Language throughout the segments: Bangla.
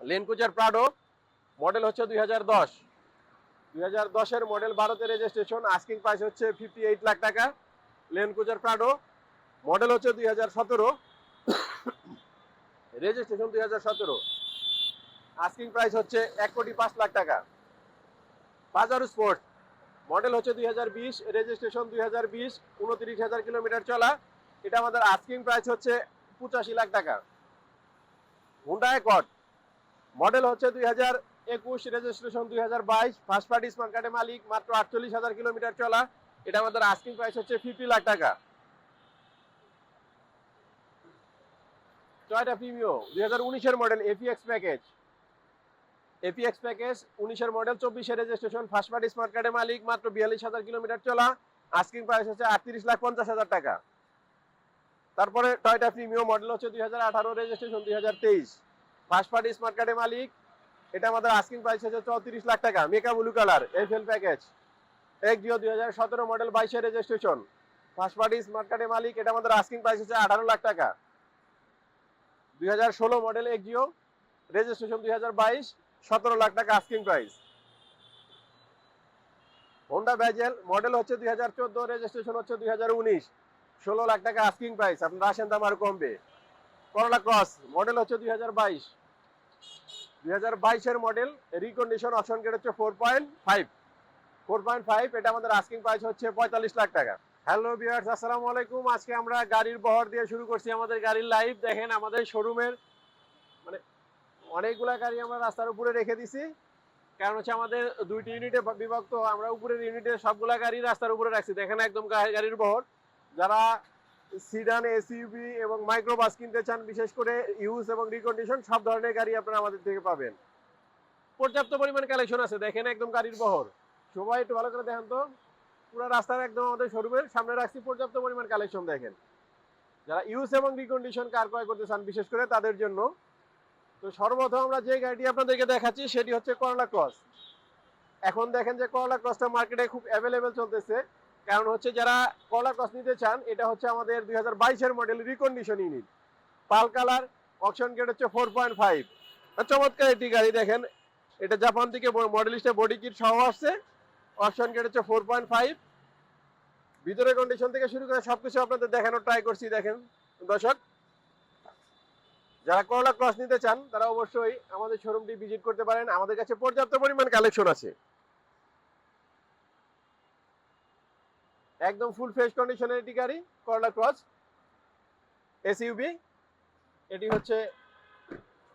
লেনকুচার প্রাডো, মডেল হচ্ছে দুই হাজার দশ। দুই হাজার দশের মডেল ভারতে রেজিস্ট্রেশন আস্কিং প্রাইস হচ্ছে ফিফটি এইট লাখ টাকা লেনকুচার প্রাডো, মডেল হচ্ছে দুই হাজার সতেরো। রেজিস্ট্রেশন দুই হাজার সতেরো। আস্কিং প্রাইস হচ্ছে এক কোটি পাঁচ লাখ টাকা। বাজার স্পোর্টস, মডেল হচ্ছে দুই হাজার বিশ। রেজিস্ট্রেশন দুই হাজার বিশ, উনত্রিশ হাজার কিলোমিটার চলা। এটা আমাদের আস্কিং প্রাইস হচ্ছে পঁচাশি লাখ টাকা। হুন্ডা অ্যাকর্ড মডেল হচ্ছে দুই হাজার একুশ রেজিস্ট্রেশন দুই হাজার বাইশ ফার্স্ট পার্টি স্মার্ট কার্ডের মালিক, মাত্র আটচল্লিশ হাজার কিলোমিটার চলা। এটা আমাদের আস্কিং প্রাইস হচ্ছে ফিফটি লাখ টাকা। টয়টা প্রিমিও দুই হাজার উনিশের model APX package APX package উনিশের মডেল চব্বিশে রেজিস্ট্রেশন ফার্স্ট পার্টি স্মার্ট কার্ডের মালিক, মাত্র বিয়াল্লিশ হাজার কিলোমিটার চলা। আস্কিং প্রাইস হচ্ছে আটত্রিশ লাখ পঞ্চাশ হাজার টাকা। তারপরে টয়টা প্রিমিও মডেল হচ্ছে দুই হাজার আঠারো রেজিস্ট্রেশন দুই হাজার তেইশ। ফার্স্ট পার্টি স্মার্ট কার্ডের মালিক। এটা আমাদের আস্কিং প্রাইস হচ্ছে চৌত্রিশ লাখ টাকা। Mica blue colour FL package এক জিও দুই হাজার সতেরো মডেল বাইশে রেজিস্ট্রেশন ফার্স্ট পার্টি স্মার্ট কার্ডের মালিক, এটা আমাদের আস্কিং প্রাইস হচ্ছে আঠারো লাখ টাকা। দুই হাজার ষোলো মডেল এক জিও রেজিস্ট্রেশন দুই হাজার বাইশ, সতেরো লাখ টাকা asking price Honda Vezel model হচ্ছে দুই হাজার চোদ্দ রেজিস্ট্রেশন হচ্ছে দুই হাজার উনিশ। ষোলো লাখ টাকা আস্কিং প্রাইস আপনারা আসেন দাম আরও কমবে। করলা ক্রস মডেল হচ্ছে দুই হাজার বাইশ। দুই হাজার বাইশের মডেল রিকন্ডিশন অপশন গেট হচ্ছে four point five four point five এটা আমাদের আস্কিং প্রাইস হচ্ছে পঁয়তাল্লিশ লাখ টাকা। হ্যালো বিয়ার্স আসসালামু আলাইকুম। আজকে আমরা গাড়ির বহর দিয়ে শুরু করছি আমাদের গাড়ির লাইভ দেখেন আমাদের শোরুমের মানে অনেকগুলা গাড়ি আমরা রাস্তার উপরে রেখে দিছি। কারণ হচ্ছে আমাদের দুইটি ইউনিটে বিভক্ত, আমরা উপরের ইউনিটে সবগুলা গাড়ি রাস্তার উপরে রাখছি। দেখেন একদম গাড়ির বহর। যারা সিডান, এসইউভি এবং মাইক্রোবাস কিনতে চান, বিশেষ করে ইউজ এবং রিকন্ডিশন, সব ধরনের গাড়ি আপনারা আমাদের থেকে পাবেন। পর্যাপ্ত পরিমাণ কালেকশন আছে, দেখেন একদম গাড়ির বহর। সবাই একটু ভালো করে দেখেন তো। পুরো রাস্তার একদম আমাদের শোরুমের, সামনে রাখছি পর্যাপ্ত পরিমাণ কালেকশন, দেখেন। যারা ইউজ এবং রিকন্ডিশন কার ক্রয় করতে চান, বিশেষ করে তাদের জন্য। তো সর্বপ্রথম আমরা যে গাড়িটি আপনাদেরকে দেখাচ্ছি, সেটি হচ্ছে করলা ক্রস এখন দেখেন যে করলা ক্রসটা মার্কেটে খুব অ্যাভেলেবেল চলতেছে। কারণ হচ্ছে যারা করলা ক্রস নিতে চান, এটা হচ্ছে আমাদের দুই হাজার বাইশের model recondition unit pearl colour auction grade হচ্ছে ফোর পয়েন্ট ফাইভ চমৎকার একটি গাড়ি দেখেন, এটা জাপান থেকে মডেলিস্টে বডি কিট সহ আসছে। অপশন গেট হচ্ছে ফোর পয়েন্ট ফাইভ ভিতরে কন্ডিশন থেকে শুরু করে সবকিছু আপনাদের দেখানোর ট্রাই করছি, দেখেন। দর্শক, যারা করলা ক্রস নিতে চান, তারা অবশ্যই আমাদের শোরুমটি ভিজিট করতে পারেন। আমাদের কাছে পর্যাপ্ত পরিমাণ কালেকশন আছে। একদম ফুল ফ্রেশ কন্ডিশনের এটি গাড়ি করলা ক্রস এসইউবি এটি হচ্ছে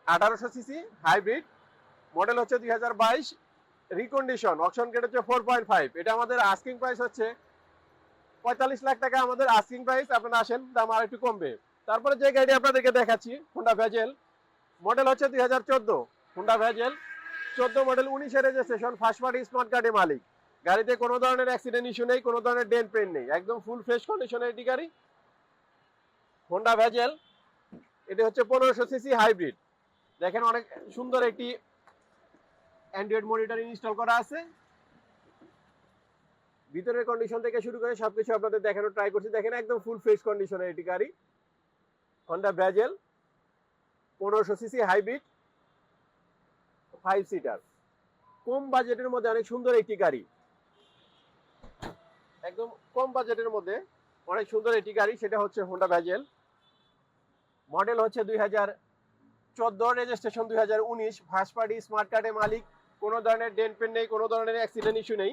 আঠারোশো সিসি হাইব্রিড মডেল হচ্ছে দুই হাজার বাইশ রিকন্ডিশন অপশন গেট হচ্ছে ফোর পয়েন্ট ফাইভ এটা আমাদের আস্কিং প্রাইস হচ্ছে পঁয়তাল্লিশ লাখ টাকা আমাদের আস্কিং প্রাইস আপনারা আসেন, দাম আর একটু কমবে। তারপরে যে গাড়ি আপনাদেরকে দেখাচ্ছি হোন্ডা ভ্যাজেল মডেল হচ্ছে দুই হাজার চোদ্দ হোন্ডা ভ্যাজেল চোদ্দ মডেল উনিশে রেজিস্ট্রেশন ফার্স্ট পার্টি স্মার্ট কার্ডের মালিক। গাড়িতে কোনো ধরনের অ্যাক্সিডেন্ট ইস্যু নেই, কোনো ধরনের ডেন পেন নেই। একদম ফুল ফ্রেশ কন্ডিশনের এটি গাড়ি। হোন্ডা ভ্যাজেল এটি হচ্ছে পনেরোশো সিসি হাইব্রিড দেখেন অনেক সুন্দর একটি অ্যান্ড্রয়েড মনিটর ইনস্টল করা আছে। ভিতরের কন্ডিশন থেকে শুরু করে সবকিছু আপনাদের দেখানোর ট্রাই করছি। দেখেন একদম ফুল ফ্রেশ কন্ডিশনের এটি গাড়ি হন্ডা ব্রাজেল পনেরোশো সিসি হাইব্রিড ফাইভ সিটার কম বাজেটের মধ্যে অনেক সুন্দর একটি গাড়ি। একদম কম বাজেটের মধ্যে অনেক সুন্দর একটি গাড়ি, সেটা হচ্ছে হোন্ডা ভ্যাজেল মডেল হচ্ছে দুই হাজার চোদ্দ রেজিস্ট্রেশন দুই হাজার উনিশ। ফার্স্ট পার্টি স্মার্ট কার্ডের মালিক, কোনো ধরনের ডেন্ট পেন নেই, কোনো ধরনের অ্যাক্সিডেন্ট ইস্যু নেই।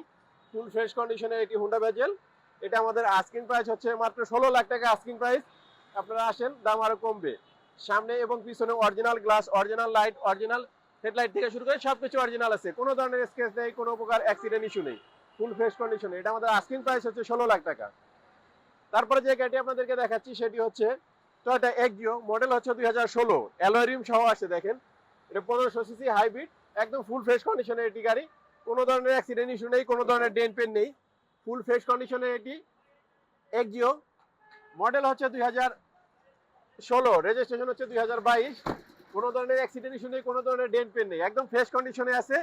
ফুল ফ্রেশ কন্ডিশনের একটি হুন্ডা ভ্যাজেল এটা আমাদের আস্কিং প্রাইস হচ্ছে মাত্র ষোলো লাখ টাকা আস্কিং প্রাইস আপনারা আসেন, দাম আরও কমবে। সামনে এবং পিছনে original glass original light original headlight থেকে শুরু করে সব কিছু অরিজিনাল আছে। কোনো ধরনের স্কেচ নেই, কোনো প্রকার অ্যাক্সিডেন্ট ইস্যু নেই। ফুল ফ্রেশ কন্ডিশনে এটা আমাদের আস্কিং প্রাইস হচ্ছে ষোলো লাখ টাকা। তারপরে যে গাড়িটি আপনাদেরকে দেখাচ্ছি, সেটি হচ্ছে টয়টা এক্সিও মডেল হচ্ছে দুই হাজার ষোলো। অ্যালোরিম সহ আছে, দেখেন। এটা পনেরোশো সিসি হাইব্রিড একদম ফুল ফ্রেশ কন্ডিশনের এটি গাড়ি। কোনো ধরনের অ্যাক্সিডেন্ট ইস্যু নেই, কোনো ধরনের ডেন পেন নেই। ফুল ফ্রেশ কন্ডিশনের এটি এক্সিও মডেল হচ্ছে দুই হাজার ষোলো। রেজিস্ট্রেশন হচ্ছে দুই হাজার বাইশ। কোনো ধরনের অ্যাক্সিডেন্ট ইস্যু নেই, কোনো ধরনের ডেন পেন নেই। একদম ফ্রেশ কন্ডিশনে আছে।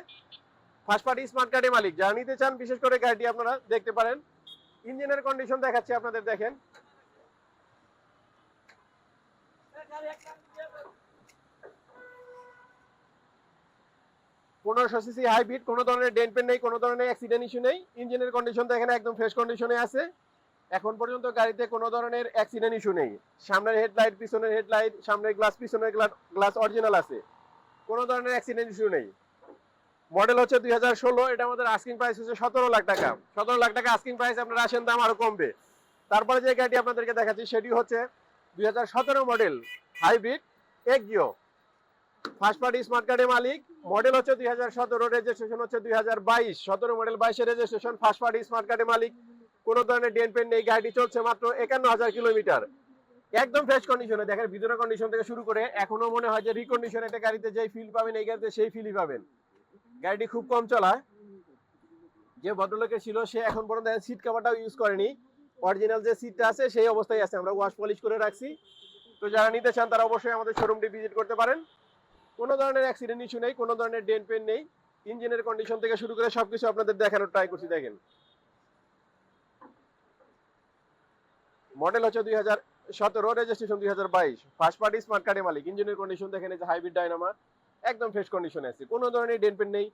ফার্স্ট পার্টি স্মার্ট কার্ডের মালিক। যারা নিতে চান, বিশেষ করে গাড়িটি আপনারা দেখতে পারেন। ইঞ্জিনের কন্ডিশন দেখাচ্ছি আপনাদের, দেখেন। পনেরোশো সিসি হাইব্রিড, কোনো ধরনের ডেন্ট পেন নেই, কোনো ধরনের অ্যাক্সিডেন্ট ইস্যু নেই। ইঞ্জিনের কন্ডিশন তো এখানে একদম ফ্রেশ কন্ডিশনে আছে। এখন পর্যন্ত গাড়িতে কোনো ধরনের অ্যাক্সিডেন্ট ইস্যু নেই। সামনের হেডলাইট পিছনের হেডলাইট সামনের গ্লাস পিছনের গ্লাস অরিজিনাল আছে। কোনো ধরনের অ্যাক্সিডেন্ট ইস্যু নেই। মডেল হচ্ছে দুই হাজার ষোলো, এটা আমাদের আস্কিং প্রাইস হচ্ছে সতেরো লাখ টাকা। সতেরো লাখ টাকা আস্কিং প্রাইস আপনার আসেন দাম আরও কমবে। তারপরে যে গাড়িটি আপনাদেরকে দেখাচ্ছি, সেটি হচ্ছে দুই হাজার সতেরো model hybrid Axio first party smart কার্ডের মালিক মডেল হচ্ছে দুই হাজার সতেরো রেজিস্ট্রেশন হচ্ছে দুই হাজার বাইশ। সতেরো মডেল বাইশের রেজিস্ট্রেশন ফার্স্ট পার্টি স্মার্ট কার্ডের মালিক। কোনো ধরনের ডেন পেন নেই, গাড়িটি চলছে মাত্র একান্ন হাজার কিলোমিটার। একদম ফ্রেশ কন্ডিশনে দেখেন ভিতরে কন্ডিশন থেকে শুরু করে এখনও মনে হয় যে রিকন্ডিশন একটা গাড়িতে যেই ফিল পাবেন, এই গাড়িতে সেই ফিলই পাবেন। গাড়িটি খুব কম চলায়। যে ভদ্রলোকের ছিল, সে এখন পর্যন্ত সিট কাভারটাও ইউজ করেনি। অরিজিনাল যে সিটটা আছে, সেই অবস্থায় আছে। আমরা ওয়াশ পলিশ করে রাখছি। তো যারা নিতে চান, তারা অবশ্যই আমাদের শোরুমটি ভিজিট করতে পারেন। কোনো ধরনের অ্যাক্সিডেন্ট ইস্যু নেই, কোনো ধরনের ডেন পেন নেই। ইঞ্জিনের কন্ডিশন থেকে শুরু করে সবকিছু আপনাদের দেখানোর ট্রাই করছি, দেখেন। মডেল হচ্ছে দুই হাজার সতেরো রেজিস্ট্রেশন দুই হাজার বাইশ। ফার্স্ট পার্টি স্মার্ট কার্ডে মালিক। ইঞ্জিনের কন্ডিশন দেখেন, এই যে হাইব্রিড ডাইনামা একদম ফ্রেশ কন্ডিশনে আছে। কোনো ধরনের ডেন পেন নেই।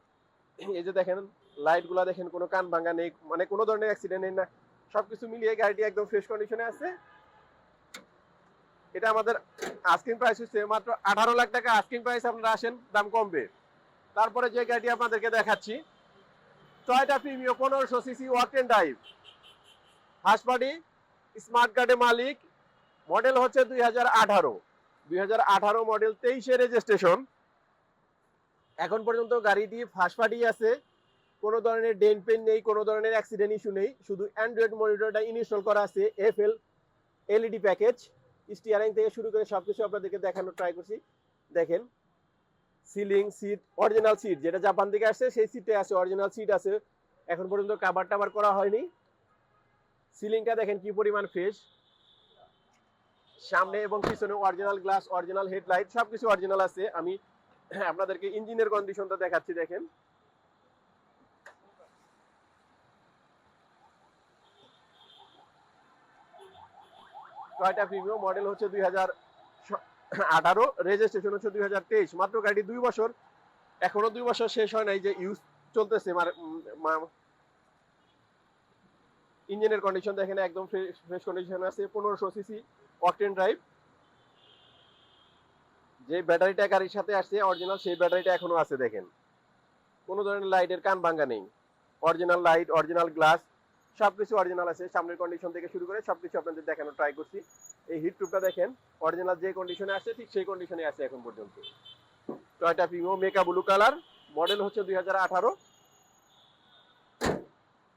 এই যে দেখেন লাইটগুলা দেখেন, কোনো কান ভাঙা নেই মানে কোনো ধরনের অ্যাক্সিডেন্ট নেই না। সবকিছু মিলিয়ে গাড়িটি একদম ফ্রেশ কন্ডিশনে আছে। এটা আমাদের আস্কিং প্রাইস হচ্ছে মাত্র আঠারো লাখ টাকা। আস্কিং প্রাইস আপনারা আসেন, দাম কমবে। তারপরে যে গাড়িটি আপনাদেরকে দেখাচ্ছি টয়টা প্রিমিও পনেরোশো CC walk and drive party smart কার্ডের মালিক। মডেল হচ্ছে দুই হাজার আঠারো। দুই হাজার আঠারো মডেল তেইশে রেজিস্ট্রেশন এখন পর্যন্ত গাড়িটি পার্টি আছে। কোনো ধরনের ডেন পেন নেই, কোনো ধরনের অ্যাক্সিডেন্ট ইস্যু নেই। শুধু অ্যান্ড্রয়েড মনিটরটা ইনস্টল করা আছে F L LED package steering থেকে শুরু করে সবকিছু আপনাদেরকে দেখানোর ট্রাই করছি। দেখেন সিলিং সিট অরিজিনাল সিট যেটা জাপান থেকে আসছে, সেই সিটে আছে অরিজিনাল সিট আছে। এখন পর্যন্ত কাবার টাবার করা হয়নি। সিলিংটা দেখেন কি পরিমাণ ফ্রেশ সামনে এবং পিছনে অরিজিনাল গ্লাস অরিজিনাল হেডলাইট সবকিছু অরিজিনাল আছে। আমি আপনাদেরকে ইঞ্জিনের কন্ডিশনটা দেখাচ্ছি, দেখেন। টয়টা প্রিমিয়াম মডেল হচ্ছে দুই হাজার আঠারো রেজিস্ট্রেশন হচ্ছে দুই হাজার তেইশ। মাত্র গাড়ি দুই বছর, এখনও দুই বছর শেষ হয় নাই যে ইউজ চলতেছে ইঞ্জিনের কন্ডিশন দেখেন, একদম ফ্রেশ কন্ডিশন আছে, পনেরোশো সিসি অকটেন ড্রাইভ যে ব্যাটারিটা গাড়ির সাথে আসছে অরিজিনাল সেই ব্যাটারিটা এখনও আছে দেখেন। কোনো ধরনের লাইটের কান ভাঙ্গা নেই। অরিজিনাল লাইট অরিজিনাল গ্লাস সবকিছু অরিজিনাল আছে। সামনের কন্ডিশন থেকে শুরু করে সবকিছু আপনাদের দেখানোর ট্রাই করছি। এই হিট টুপটা দেখেন অরিজিনাল যে কন্ডিশনে আছে ঠিক সেই কন্ডিশনে আছে এখন পর্যন্ত। Toyota Premio mica blue colour model হচ্ছে দুই হাজার আঠারো।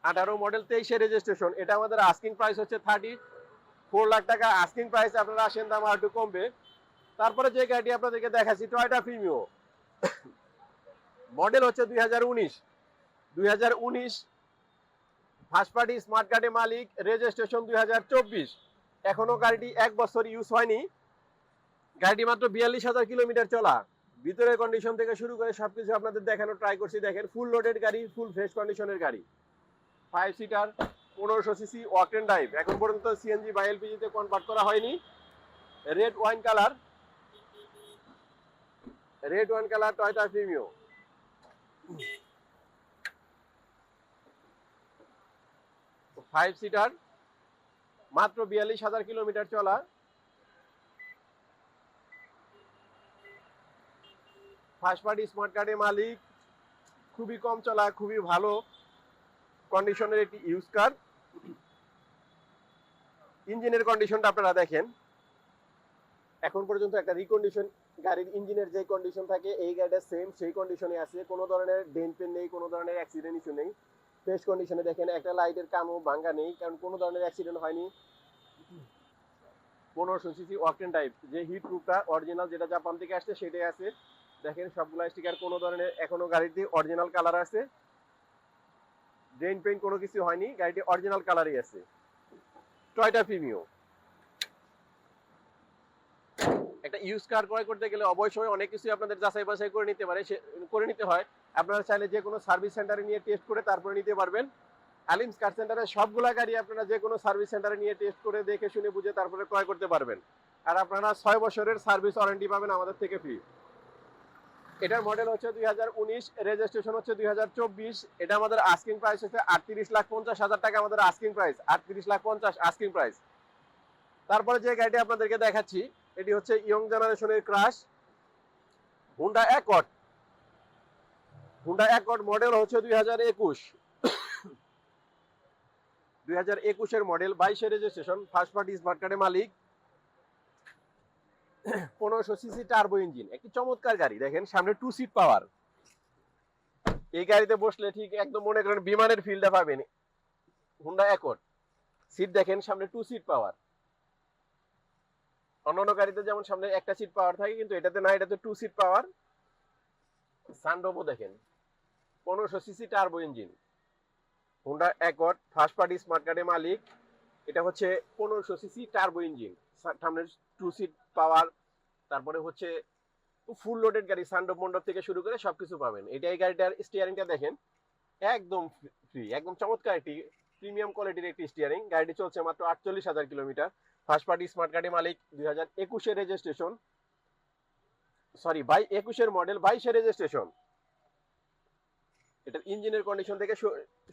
আঠারো মডেল তেইশে রেজিস্ট্রেশন এটা আমাদের আস্কিং প্রাইস হচ্ছে থার্টি ফোর লাখ টাকা আস্কিং প্রাইস আপনারা আসেন দাম আর একটু কমবে। তারপরে যে গাড়িটি আপনাদেরকে দেখাচ্ছি টয়টা প্রিমিও মডেল হচ্ছে দুই হাজার উনিশ। দুই হাজার উনিশ ফার্স্ট পার্টি স্মার্ট কার্ডের মালিক রেজিস্ট্রেশন দুই হাজার চব্বিশ। এখনও গাড়িটি এক বছর ইউজ হয়নি। গাড়িটি মাত্র বিয়াল্লিশ হাজার কিলোমিটার চলা। ভিতরের কন্ডিশন থেকে শুরু করে সবকিছু আপনাদের দেখানো ট্রাই করছি। দেখেন ফুল লোডেড গাড়ি ফুল ফ্রেশ কন্ডিশনের গাড়ি। ফাইভ সিটার পনেরোশো সিসি ওয়াকেন ড্রাইভ এখন পর্যন্ত সিএনজি বা এলপিজিতে কনভার্ট করা হয়নি। Red wine colour red wine colour Toyota Premio five seater মাত্র বিয়াল্লিশ হাজার কিলোমিটার চলা। ফার্স্ট পার্টি স্মার্ট কার্ডের মালিক, খুবই কম চলা, খুবই ভালো কন্ডিশনের একটি ইউজ কার ইঞ্জিনের কন্ডিশনটা আপনারা দেখেন। এখন পর্যন্ত একটা রিকন্ডিশন গাড়ির ইঞ্জিনের যে কন্ডিশন থাকে, এই গাড়িটা সেম সেই কন্ডিশনে আছে। কোনো ধরনের ডেন পেন নেই, কোনো ধরনের অ্যাক্সিডেন্ট ইস্যু নেই। ফ্রেশ কন্ডিশনে দেখেন, একটা লাইটের কামও ভাঙ্গা নেই, কারণ কোনো ধরনের অ্যাক্সিডেন্ট হয়নি। পনেরোশো সিসি ওয়াকটেন টাইপ যে হিট প্রুফটা অরিজিনাল যেটা জাপান থেকে আসছে, সেটাই আছে। দেখেন, সবগুলা স্টিকার কোনো ধরনের এখনও গাড়িটি অরিজিনাল কালার আছে। ড্রেন পেইন্ট কোনো কিছু হয়নি, গাড়িটি অরিজিনাল কালারই আছে। টয়টা প্রিমিও একটা ইউজ কার ক্রয় করতে গেলে অবশ্যই অনেক কিছু আপনাদের যাচাই বাছাই করে নিতে পারে করে নিতে হয়। আপনারা চাইলে যে কোনো সার্ভিস সেন্টারে নিয়ে টেস্ট করে তারপরে নিতে পারবেন। আলিমস কার সেন্টারে সবগুলা গাড়ি আপনারা যে কোনো সার্ভিস সেন্টারে নিয়ে টেস্ট করে দেখে শুনে বুঝে তারপরে ক্রয় করতে পারবেন। আর আপনারা ছয় বছরের সার্ভিস ওয়ারেন্টি পাবেন আমাদের থেকে ফ্রি এটার মডেল হচ্ছে দুই হাজার উনিশ রেজিস্ট্রেশন হচ্ছে দুই হাজার চব্বিশ। এটা আমাদের আস্কিং প্রাইস হচ্ছে আটত্রিশ লাখ পঞ্চাশ হাজার টাকা আমাদের আস্কিং প্রাইস আটত্রিশ লাখ পঞ্চাশ আস্কিং প্রাইস তারপরে যে গাড়িটি আপনাদেরকে দেখাচ্ছি এটি হচ্ছে ইয়ং জেনারেশনের crush Honda Accord Honda Accord model হচ্ছে দুই হাজার একুশ। দুই হাজার একুশের মডেল বাইশের রেজিস্ট্রেশন ফার্স্ট পার্টি স্মার্ট কার্ডের মালিক। পনেরোশো সিসি টার্বো ইঞ্জিন একটি চমৎকার গাড়ি, দেখেন, সামনে টু সিট পাওয়ার এই গাড়িতে বসলে ঠিক একদম মনে করেন বিমানের ফিল্ডটা পাবেন। হুন্ডা অ্যাকর্ড সিট দেখেন, সামনে টু সিট পাওয়ার অন্যান্য গাড়িতে যেমন সামনে একটা সিট পাওয়ার থাকে, কিন্তু এটাতে না, এটাতে টু সিট পাওয়ার সানরোবও দেখেন, পনেরোশো CC turbo engine Honda Accord first party smart কার্ডের মালিক। এটা হচ্ছে পনেরোশো সিসি টার্বো ইঞ্জিন সামনে টু সিট পাওয়ার তারপরে হচ্ছে ফুল লোডেড গাড়ি সানডপ মণ্ডপ থেকে শুরু করে সবকিছু পাবেন। এটা এই গাড়িটার স্টিয়ারিংটা দেখেন, একদম ফ্রি একদম চমৎকার একটি প্রিমিয়াম কোয়ালিটির একটি স্টিয়ারিং গাড়িটি চলছে মাত্র আটচল্লিশ হাজার কিলোমিটার। ফার্স্ট পার্টি স্মার্ট কার্ডের মালিক, দুই হাজার একুশের রেজিস্ট্রেশন সরি বাই একুশের মডেল বাইশের রেজিস্ট্রেশন এটার ইঞ্জিনের কন্ডিশন থেকে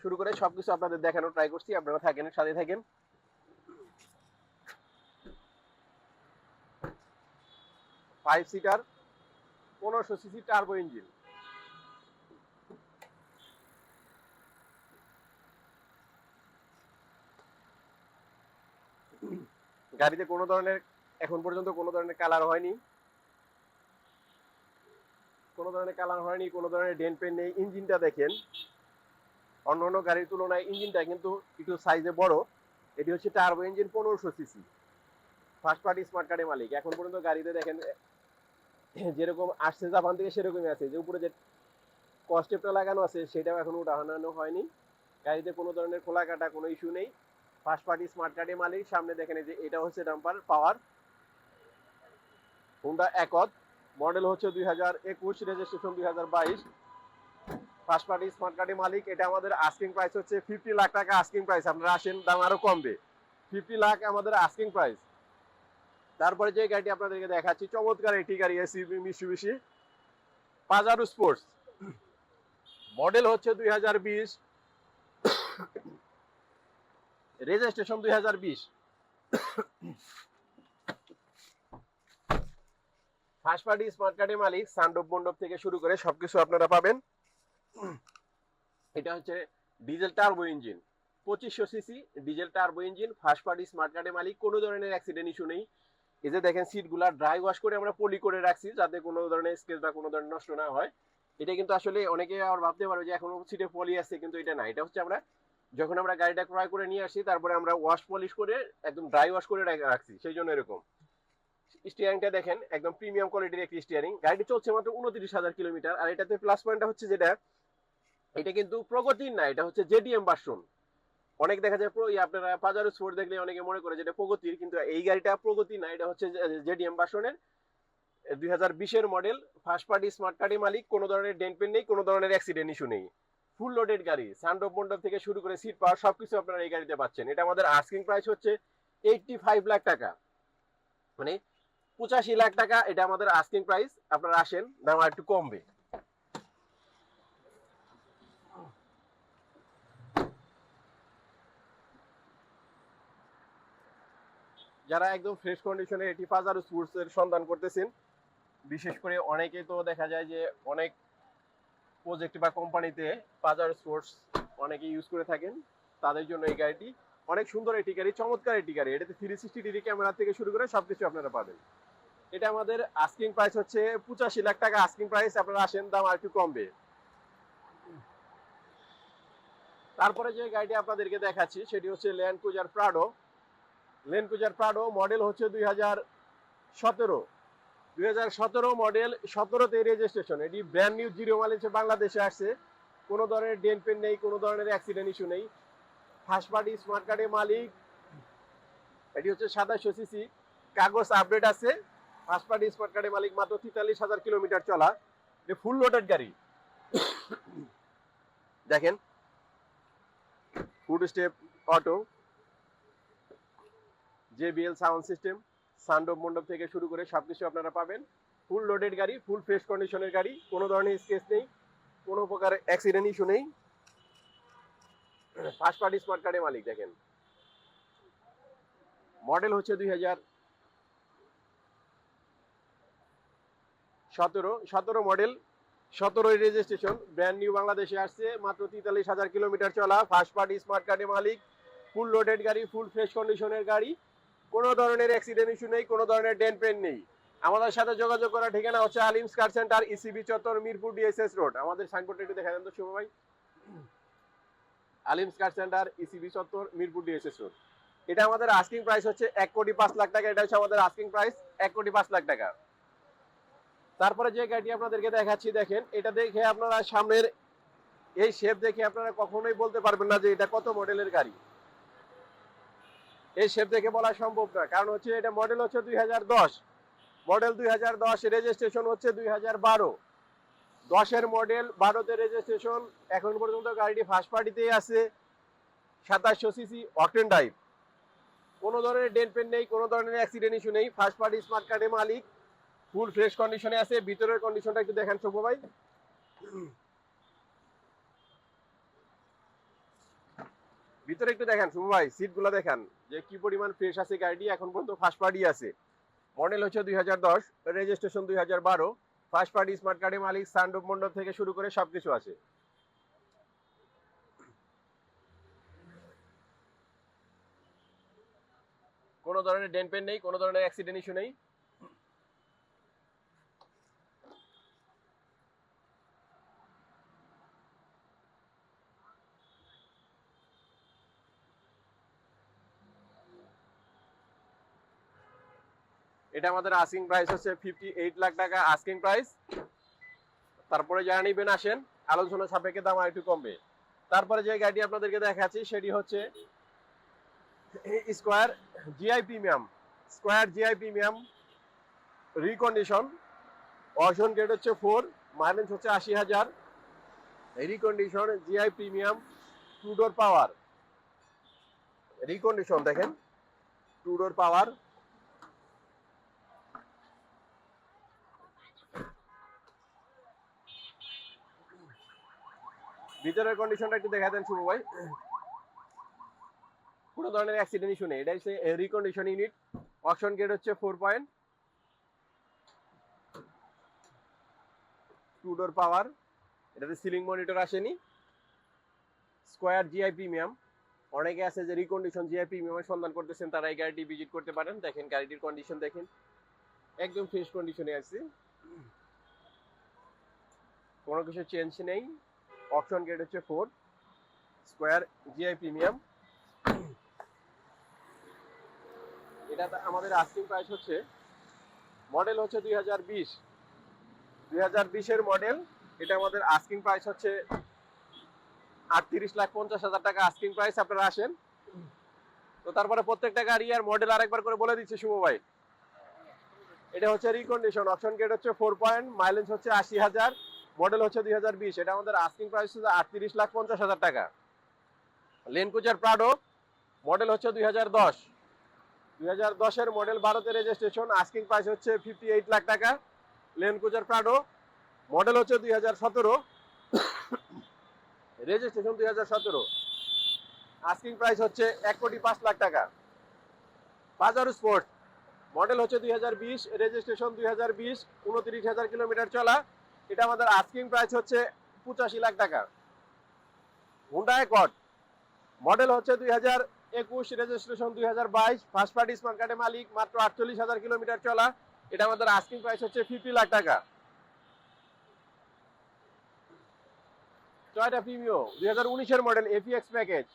শুরু করে সবকিছু আপনাদের দেখানোর ট্রাই করছি, আপনারা থাকেন, সাথে থাকেন। ফাইভ সিটার পনেরোশো সিসি টার্বো ইঞ্জিন গাড়িতে কোনো ধরনের, এখন পর্যন্ত কোনো ধরনের কালার হয়নি। কোনো ধরনের কালার হয়নি, কোনো ধরনের ডেন পেন নেই। ইঞ্জিনটা দেখেন। অন্য অন্য গাড়ির তুলনায় ইঞ্জিনটা কিন্তু একটু সাইজে বড়। এটি হচ্ছে টার্বো ইঞ্জিন পনেরোশো সিসি ফার্স্ট পার্টি স্মার্ট কার্ডের মালিক। এখন পর্যন্ত গাড়িতে দেখেন, যেরকম আসছে জাপান থেকে সেরকমই আছে। যে উপরে যে কস্টেপটা লাগানো আছে, সেটাও এখনও উঠানো হয়নি। গাড়িতে কোনো ধরনের খোলা কাটা কোনো ইস্যু নেই। ফার্স্ট পার্টি স্মার্ট কার্ডের মালিক, সামনে দেখেন যে এটা হচ্ছে damper power Honda Accord model হচ্ছে দুই হাজার একুশ রেজিস্ট্রেশন দুই হাজার বাইশ। ফার্স্ট পার্টি স্মার্ট কার্ডের মালিক, এটা আমাদের আস্কিং প্রাইস হচ্ছে ফিফটি লাখ টাকা আস্কিং প্রাইস আপনারা আসেন, দাম আরও কমবে। ফিফটি লাখ আমাদের আস্কিং প্রাইস তারপরে যে গাড়িটি আপনাদেরকে দেখাচ্ছি, চমৎকার একটি গাড়ি এসিবি মিশুবিশি পাজারু স্পোর্টস মডেল হচ্ছে দুই হাজার বিশ। রেজিস্ট্রেশন দুই হাজার বিশ। ফার্স্ট পার্টি স্মার্ট কার্ডের মালিক সান্ডব মণ্ডপ থেকে শুরু করে সবকিছু আপনারা পাবেন। এটা হচ্ছে ডিজেল টার্বো ইঞ্জিন। পঁচিশশো CC diesel turbo engine, first party smart কার্ডের মালিক, কোনো ধরনের অ্যাক্সিডেন্ট ইস্যু নেই। এই যে দেখেন সিটগুলা ড্রাই ওয়াশ করে আমরা পলি করে রাখছি, যাতে কোনো ধরনের স্কেচ বা কোনো ধরনের নষ্ট না হয়। এটা কিন্তু আসলে অনেকে আবার ভাবতে পারবে যে এখনও সিটে পলি আছে, কিন্তু এটা না। এটা হচ্ছে আমরা যখন আমরা গাড়িটা ক্রয় করে নিয়ে আসি, তারপরে আমরা ওয়াশ পলিশ করে একদম ড্রাই ওয়াশ করে রাখছি সেই জন্য এরকম। স্টিয়ারিংটা দেখেন, একদম প্রিমিয়াম কোয়ালিটির একটি স্টিয়ারিং গাড়িটি চলছে মাত্র উনত্রিশ হাজার কিলোমিটার, আর এটাতে প্লাস পয়েন্টটা হচ্ছে যেটা, এটা কিন্তু প্রগতির না, এটা হচ্ছে জেডিএম ভার্সন অনেক দেখা যায় আপনারা পাজারো স্পোর্ট দেখলে অনেকে মনে করে যেটা প্রগতির, কিন্তু এই গাড়িটা প্রগতি না, এটা হচ্ছে জেডিএম ভার্সনের দুই হাজার বিশের মডেল ফার্স্ট পার্টি স্মার্ট কার্ডের মালিক, কোনো ধরনের ডেন্ট পেন নেই, কোনো ধরনের অ্যাক্সিডেন্ট ইস্যু নেই। ফুল লোডেড গাড়ি সানডপ মন্ডপ থেকে শুরু করে সিট পাওয়ার সবকিছু আপনারা এই গাড়িতে পাচ্ছেন। এটা আমাদের আস্কিং প্রাইস হচ্ছে এইটটি ফাইভ লাখ টাকা। মানে পঁচাশি লাখ টাকা, এটা আমাদের আস্কিং প্রাইস আপনারা আসেন, দাম আর একটু কমবে। যারা একদম ফ্রেশ কন্ডিশনে এটি পাজারো স্পোর্টস এর সন্ধান করতেছেন, বিশেষ করে অনেকে তো দেখা যায় যে অনেক প্রজেক্ট বা কোম্পানিতে পাজারো স্পোর্টস অনেকে ইউজ করে থাকেন, তাদের জন্য এই গাড়িটি অনেক সুন্দর একটি গাড়ি, চমৎকার একটি গাড়ি। এটাতে থ্রি সিক্সটি ডিগ্রি ক্যামেরা থেকে শুরু করে সবকিছু আপনারা পাবেন। এটা আমাদের আস্কিং প্রাইস হচ্ছে পঁচাশি লাখ টাকা। আস্কিং প্রাইস আপনারা আসেন, দাম আর একটু কমবে। তারপরে যে গাড়িটি আপনাদেরকে দেখাচ্ছি, সেটি হচ্ছে Land Cruiser Prado Land Cruiser Prado model হচ্ছে দুই হাজার সতেরো। দুই হাজার সতেরো মডেল সতেরোতে রেজিস্ট্রেশন এটি ব্র্যান্ড নিউ জিরো মাইলেজে বাংলাদেশে আসছে। কোনো ধরনের ডেন পেন নেই, কোনো ধরনের অ্যাক্সিডেন্ট ইস্যু নেই। ফার্স্ট পার্টি স্মার্ট কার্ডের মালিক। এটি হচ্ছে সাতাশশো সিসি। কাগজ আপডেট আছে। ফার্স্ট পার্টি স্মার্ট কার্ডের মালিক মাত্র তেতাল্লিশ হাজার কিলোমিটার চলা। যে ফুল লোডেড গাড়ি। দেখেন। Foot step auto JBL sound system সান্ডব মণ্ডপ থেকে শুরু করে সবকিছু আপনারা পাবেন। ফুল লোডেড গাড়ি ফুল ফ্রেশ কন্ডিশনের গাড়ি, কোনো ধরনের স্কেচ নেই, কোনো প্রকার অ্যাক্সিডেন্ট ইস্যু নেই। ফার্স্ট পার্টি স্মার্ট কার্ডের মালিক, দেখেন। মডেল হচ্ছে দুই হাজার সতেরো সতেরো মডেল সতেরোই রেজিস্ট্রেশন ব্র্যান্ড নিউ বাংলাদেশে আসছে, মাত্র তেতাল্লিশ হাজার কিলোমিটার চলা ফার্স্ট পার্টি স্মার্ট কার্ডের মালিক ফুল লোডেড গাড়ি ফুল ফ্রেশ কন্ডিশনের গাড়ি। কোনো ধরনের অ্যাক্সিডেন্ট ইস্যু নেই, কোনো ধরনের ডেন পেন নেই। আমাদের সাথে যোগাযোগ করার ঠিকানা হচ্ছে আলিম স্কার সেন্টার ইসিবি চত্বর, মিরপুর ডিএসএস রোড আমাদের সাইনবোর্ডটা একটু দেখা দেন তো, শুভ ভাই। আলিম স্কার সেন্টার ইসিবি চত্বর, মিরপুর ডিএসএস রোড এটা আমাদের আস্কিং প্রাইস হচ্ছে এক কোটি পাঁচ লাখ টাকা। এটা হচ্ছে আমাদের আস্কিং প্রাইস এক কোটি পাঁচ লাখ টাকা। তারপরে যে গাড়িটি আপনাদেরকে দেখাচ্ছি, দেখেন, এটা দেখে আপনারা সামনের এই শেপ দেখে আপনারা কখনোই বলতে পারবেন না যে এটা কত মডেলের গাড়ি। এই শেপ দেখে বলা সম্ভব না। কারণ হচ্ছে এটা মডেল হচ্ছে দুই হাজার দশ। মডেল দুই হাজার দশ রেজিস্ট্রেশন হচ্ছে দুই হাজার বারো। দশের মডেল বারোতে রেজিস্ট্রেশন এখন পর্যন্ত গাড়িটি ফার্স্ট পার্টিতেই আছে। সাতাশশো সিসি অকটেন টাইপ কোনো ধরনের ডেন পেন নেই, কোনো ধরনের অ্যাক্সিডেন্ট ইস্যু নেই। ফার্স্ট পার্টি স্মার্ট কার্ডের মালিক। ফুল ফ্রেশ কন্ডিশনে আছে। ভিতরের কন্ডিশনটা একটু দেখেন শুভ ভাই। ভিতরে একটু দেখেন শুভ ভাই সিটগুলো দেখেন। যে কি পরিমাণ ফ্রেশ আছে গাড়িটি এখন পর্যন্ত ফার্স্ট পার্টি আছে। মডেল হচ্ছে দুই হাজার দশ রেজিস্ট্রেশন দুই হাজার বারো। ফার্স্ট পার্টি স্মার্ট কার্ডের মালিক সানরূপ মন্ডপ থেকে শুরু করে সব কিছু আছে। কোনো ধরনের ডেন পেন নেই, কোনো ধরনের অ্যাক্সিডেন্ট ইস্যু নেই। এটা আমাদের আস্কিং প্রাইস হচ্ছে ফিফটি এইট লাখ টাকা আস্কিং প্রাইস তারপরে যারা নিবেন, আসেন। আলোচনা সাপেক্ষে দাম একটু কমবে। তারপরে যে গাড়ি আপনাদেরকে দেখাচ্ছি, সেটি হচ্ছে square GI premium square GI premium recondition auction grade হচ্ছে ফোর মাইলেজ হচ্ছে আশি হাজার। Recondition GI premium two door power recondition দেখেন। টু ডোর পাওয়ার ভিতরের কন্ডিশনটা একটু দেখা দেন শুভ ভাই। কোনো ধরনের অ্যাক্সিডেন্ট ইস্যু নেই। এটা হচ্ছে রিকন্ডিশন ইউনিট অকশন গেট হচ্ছে four point two door power এটাতে সিলিং মনিটর আসেনি। স্কোয়ার জিআই প্রিমিয়াম অনেকে আছে যে রিকন্ডিশন জিআই প্রিমিয়ামের সন্ধান করতেছেন, তারা এই গাড়িটি ভিজিট করতে পারেন। দেখেন গাড়িটির কন্ডিশন দেখেন। একদম ফ্রেশ কন্ডিশনে আছে। কোনো কিছু চেঞ্জ নেই। অপশন গেট হচ্ছে ফোর, স্কোয়ার জিআই প্রিমিয়াম। এটা আমাদের আস্কিং প্রাইস হচ্ছে মডেল হচ্ছে দুই হাজার বিশ। দুই হাজার বিশের মডেল এটা আমাদের আস্কিং প্রাইস হচ্ছে আটত্রিশ লাখ পঞ্চাশ হাজার টাকা আস্কিং প্রাইস আপনারা আসেন। তো তারপরে প্রত্যেকটা গাড়ি আর মডেল আরেকবার করে বলে দিচ্ছি শুভ ভাই। এটা হচ্ছে রিকন্ডিশন অপশন গেট হচ্ছে ফোর পয়েন্ট মাইলেজ হচ্ছে আশি হাজার। মডেল হচ্ছে দুই হাজার বিশ। এটা আমাদের আস্কিং প্রাইস হচ্ছে আটত্রিশ লাখ পঞ্চাশ হাজার টাকা। লেনকুচার প্রাডো মডেল হচ্ছে দুই হাজার দশ। দুই হাজার দশের মডেল ভারতে রেজিস্ট্রেশন আস্কিং প্রাইস হচ্ছে ফিফটি এইট লাখ টাকা। লেনকুচার প্রাডো মডেল হচ্ছে দুই হাজার সতেরো। রেজিস্ট্রেশন দুই হাজার সতেরো। আস্কিং প্রাইস হচ্ছে এক কোটি পাঁচ লাখ টাকা। বাজার স্পোর্ট মডেল হচ্ছে দুই হাজার বিশ। রেজিস্ট্রেশন দুই হাজার বিশ, উনত্রিশ হাজার কিলোমিটার চলা। এটা আমাদের আস্কিং প্রাইস হচ্ছে পঁচাশি লাখ টাকা হুন্ডা অ্যাকর্ড মডেল হচ্ছে দুই হাজার একুশ রেজিস্ট্রেশন দুই হাজার বাইশ ফার্স্ট পার্টি স্মার্ট কার্ডের মালিক, মাত্র আটচল্লিশ হাজার কিলোমিটার চলা। এটা আমাদের আস্কিং প্রাইস হচ্ছে ফিফটি লাখ টাকা। টয়টা প্রিমিও দুই হাজার উনিশের model APX package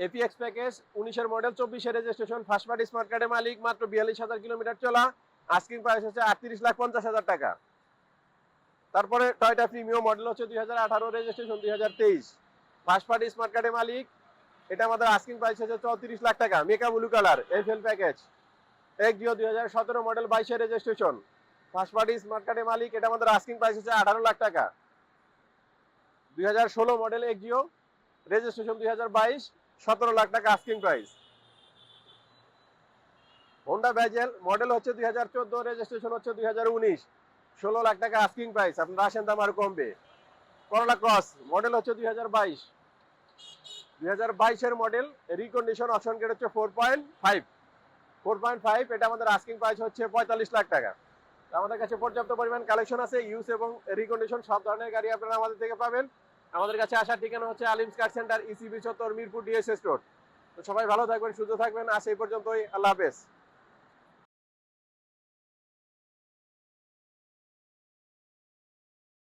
APX package উনিশের মডেল চব্বিশে রেজিস্ট্রেশন ফার্স্ট পার্টি স্মার্ট কার্ডের মালিক, মাত্র বিয়াল্লিশ হাজার কিলোমিটার চলা। আস্কিং প্রাইস হচ্ছে আটত্রিশ লাখ পঞ্চাশ হাজার টাকা। তারপরে টয়টা প্রিমিও মডেল হচ্ছে দুই হাজার আঠারো রেজিস্ট্রেশন দুই হাজার তেইশ। ফার্স্ট পার্টি স্মার্ট কার্ডের মালিক। এটা আমাদের আস্কিং প্রাইস হচ্ছে চৌত্রিশ লাখ টাকা। Mica blue colour FL package এক জিও দুই হাজার সতেরো মডেল বাইশে রেজিস্ট্রেশন ফার্স্ট পার্টি স্মার্ট কার্ডের মালিক। এটা আমাদের আস্কিং প্রাইস হচ্ছে আঠারো লাখ টাকা। দুই হাজার ষোলো মডেল এক জিও রেজিস্ট্রেশন দুই হাজার বাইশ, সতেরো লাখ টাকা asking price Honda Vezel model হচ্ছে দুই হাজার চোদ্দ রেজিস্ট্রেশন হচ্ছে দুই হাজার উনিশ। ষোলো লাখ টাকা আস্কিং প্রাইস আপনারা আসেন দাম আর কমবে। করলা ক্রস মডেল হচ্ছে দুই হাজার বাইশ। দুই হাজার বাইশের মডেল রিকন্ডিশন অপশন গেট হচ্ছে four point five four point five এটা আমাদের আস্কিং প্রাইস হচ্ছে পঁয়তাল্লিশ লাখ টাকা। আমাদের কাছে পর্যাপ্ত পরিমাণ কালেকশন আছে ইউজ এবং রিকন্ডিশন সব ধরনের গাড়ি আপনারা আমাদের থেকে পাবেন। আমাদের কাছে আসার ঠিকানা হচ্ছে আলিম কার সেন্টার ইসিবি চত্বর, মিরপুর ডিএসএস রোড তো সবাই ভালো থাকবেন, সুস্থ থাকবেন, আজ এই পর্যন্তই, আল্লাহ হাফেজ।